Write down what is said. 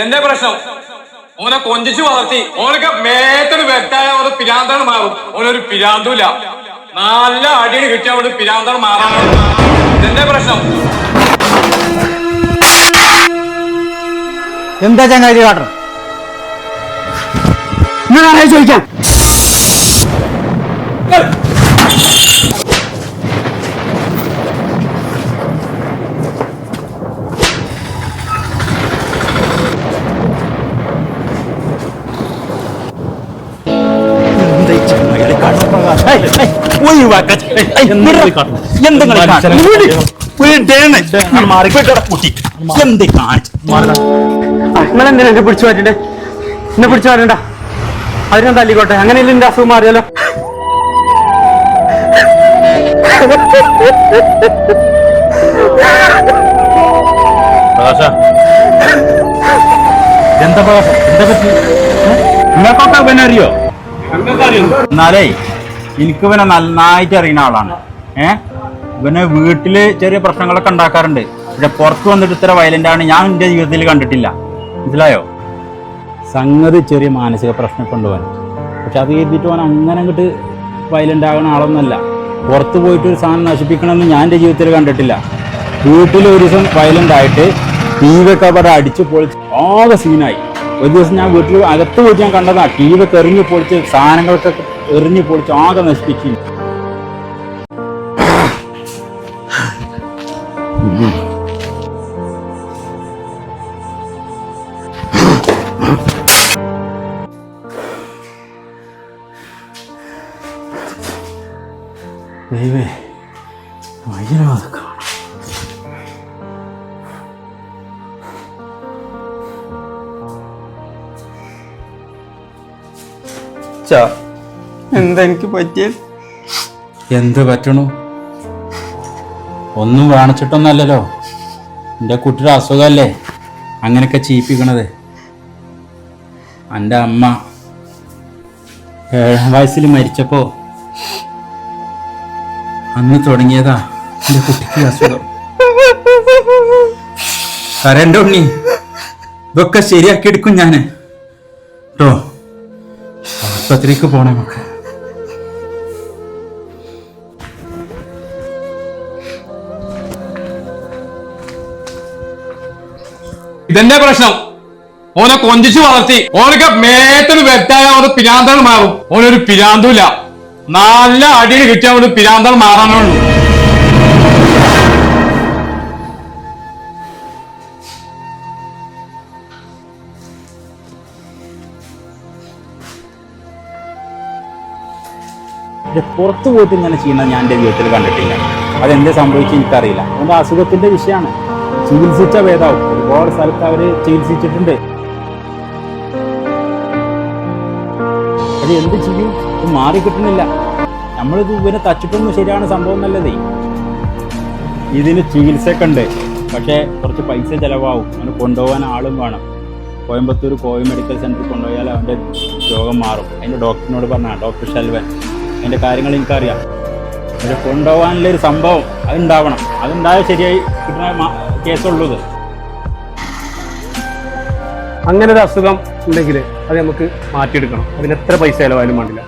ഇതെന്റെ പ്രശ്നം. ഓനെ കൊഞ്ചിച്ചു വളർത്തി. ഓനൊക്കെ മേത്തൊരു വ്യക്തായ ഓരോ പിരാന്താണ് മാറും. ഓനൊരു പിരാന്തൂല നല്ല അടിയിൽ കിട്ടിയ അവിടെ പിരാന്താണ് മാറാൻ. ഇതെന്റെ പ്രശ്നം. എന്താ ചങ്ങാതി കാട്ടണം? ഞാൻ ചോദിക്കാം. നിങ്ങളെന്തിനാ എന്നെ പിടിച്ചു മാറ്റണ്ടേ എന്നെ പിടിച്ചു മാറ്റണ്ട. അതിനെ തല്ലിക്കോട്ടെ. അങ്ങനെയല്ലേ എന്റെ അസുഖം മാറിയാലോ? പ്രകാശ. എന്താ പ്രകാശം? എന്താ പറ്റി? നിങ്ങൾക്കൊക്കെ ഇവനെ അറിയോ? എന്നാലേ എനിക്ക് ഇവനെ നന്നായിട്ട് അറിയുന്ന ആളാണ്. ഏ? ഇവന് വീട്ടിൽ ചെറിയ പ്രശ്നങ്ങളൊക്കെ ഉണ്ടാക്കാറുണ്ട്. പക്ഷെ പുറത്ത് വന്നിട്ട് ഇത്ര വയലന്റ് ആണ് ഞാൻ എന്റെ ജീവിതത്തിൽ കണ്ടിട്ടില്ല. മനസ്സിലായോ? സംഗതി ചെറിയ മാനസിക പ്രശ്നം കൊണ്ടുപോകാൻ. പക്ഷെ അത് കരുതിയിട്ട് അവൻ അങ്ങനെ അങ്ങോട്ട് വയലന്റ് ആകുന്ന ആളൊന്നല്ല. പുറത്ത് പോയിട്ട് ഒരു സാധനം നശിപ്പിക്കണമെന്ന് ഞാൻ എന്റെ ജീവിതത്തിൽ കണ്ടിട്ടില്ല. വീട്ടിൽ ഒരു ദിവസം വയലന്റ് ആയിട്ട് ടി വി ഒക്കെ അവിടെ അടിച്ച് പൊളിച്ച് ആകെ സീനായി ഒരു ദിവസം ഞാൻ വീട്ടിൽ അകത്ത് പോയിട്ട് ഞാൻ കണ്ടതാണ് ടി വി ഒക്കെ പൊളിച്ച് സാധനങ്ങളൊക്കെ എറിഞ്ഞ് പൊളിച്ച് ആകെ നശിപ്പിച്ചു ദൈവേ വൈകുന്നേരം കാണാം. എന്താ എനിക്ക് പറ്റിയത് എന്ത് പറ്റണു? ഒന്നും കാണിച്ചിട്ടൊന്നല്ലല്ലോ എന്റെ കുട്ടിയുടെ അസുഖമല്ലേ? അങ്ങനെയൊക്കെ ചീപ്പിക്കണത്. എന്റെ അമ്മ ഏഴാം വയസ്സിൽ മരിച്ചപ്പോ അന്ന് തുടങ്ങിയതാ എന്റെ കുട്ടിക്ക് അസുഖം. കരണ്ട ഉണ്ണി. ഇതൊക്കെ ശരിയാക്കി എടുക്കും ഞാൻ കേട്ടോ ആസ്പത്രിക്ക് പോണേ നമുക്ക് ഇതെന്റെ പ്രശ്നം. ഓനെ കൊഞ്ചിച്ചു വളർത്തി. ഓനൊക്കെ മേത്തൊരു വെറ്റായ ഓന് പിരാന്താണ് മാറും. ഓനൊരു പിരാന്തൂല നല്ല അടിയിൽ കിട്ടിയ ഒരു പിരാന്താണ് മാറാനുള്ളൂ പുറത്തു പോയിട്ട് ഇങ്ങനെ ചെയ്യുന്നത് ഞാൻ എന്റെ ജീവിതത്തിൽ കണ്ടിട്ടില്ല. അതെന്താ സംഭവിച്ചു എനിക്കറിയില്ല. അതുകൊണ്ട് അസുഖത്തിന്റെ വിഷയമാണ്. ചികിത്സിച്ച ഭേദാവും. ഒരുപാട് സ്ഥലത്ത് അവർ ചികിത്സിച്ചിട്ടുണ്ട്. അത് എന്ത് ചെയ്യും? ഇത് മാറിക്കിട്ടുന്നില്ല. നമ്മളിത് ഇവനെ തച്ചിട്ടൊന്നും ശരിയാണ് സംഭവം നല്ലതേ. ഇതിന് ചികിത്സയൊക്കെ ഉണ്ട്. പക്ഷേ കുറച്ച് പൈസ ചിലവാകും. അവന് കൊണ്ടുപോകാൻ ആളും വേണം. കോയമ്പത്തൂർ കോവി മെഡിക്കൽ സെന്ററിൽ കൊണ്ടുപോയാൽ അവന്റെ രോഗം മാറും. അതിന്റെ ഡോക്ടറിനോട് പറഞ്ഞാൽ ഡോക്ടർ ഷെൽവൻ അതിന്റെ കാര്യങ്ങൾ എനിക്കറിയാം. പക്ഷെ കൊണ്ടുപോകാനുള്ളൊരു സംഭവം അതുണ്ടാവണം. അതുണ്ടായാൽ ശരിയായി കിട്ടുന്ന കേസുള്ളൂ അങ്ങനെ ഒരു അസുഖം ഉണ്ടെങ്കിൽ അത് നമുക്ക് മാറ്റിയെടുക്കണം. അതിന് എത്ര പൈസ ചിലവായാലും വേണ്ടില്ല.